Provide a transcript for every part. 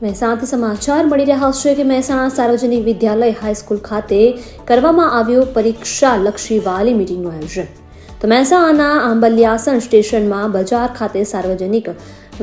મહેસાણાથી સમાચાર મળી રહ્યા છે કે મહેસાણા સાર્વજનિક વિદ્યાલય હાઈસ્કૂલ ખાતે કરવામાં આવ્યો પરીક્ષા લક્ષી વાલી મીટિંગનું આયોજન. તો મહેસાણાના આંબલિયાસણ સ્ટેશનમાં બજાર ખાતે સાર્વજનિક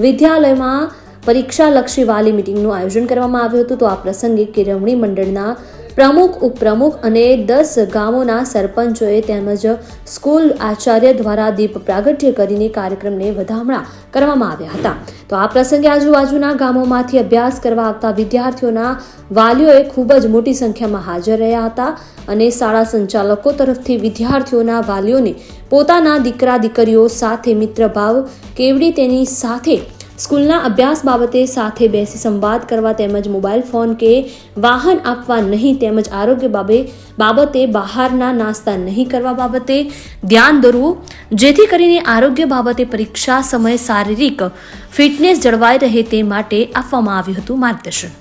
વિદ્યાલયમાં પરીક્ષા લક્ષી વાલી મીટિંગનું આયોજન કરવામાં આવ્યું હતું. તો આ પ્રસંગે કેળવણી મંડળના પ્રમુખ, ઉપપ્રમુખ અને દસ ગામોના સરપંચોએ તેમજ સ્કૂલ આચાર્ય દ્વારા દીપ પ્રાગટ્ય કરીને કાર્યક્રમને વધામણા કરવામાં આવ્યા હતા. તો આ પ્રસંગે આજુબાજુના ગામોમાંથી અભ્યાસ કરવા આવતા વિદ્યાર્થીઓના વાલીઓએ ખૂબ જ મોટી સંખ્યામાં હાજર રહ્યા હતા અને શાળા સંચાલકો તરફથી વિદ્યાર્થીઓના વાલીઓને પોતાના દીકરા દીકરીઓ સાથે મિત્રભાવ કેવડી તેની સાથે સ્કૂલના અભ્યાસ બાબતે સાથે બેસી સંવાદ કરવા તેમજ મોબાઈલ ફોન કે વાહન આપવા નહીં તેમજ આરોગ્ય બાબે બાબતે બહારના નાસ્તા નહીં કરવા બાબતે ધ્યાન દોરવું, જેથી કરીને આરોગ્ય બાબતે પરીક્ષા સમયે શારીરિક ફિટનેસ જળવાઈ રહે તે માટે આપવામાં આવ્યું હતું માર્ગદર્શન.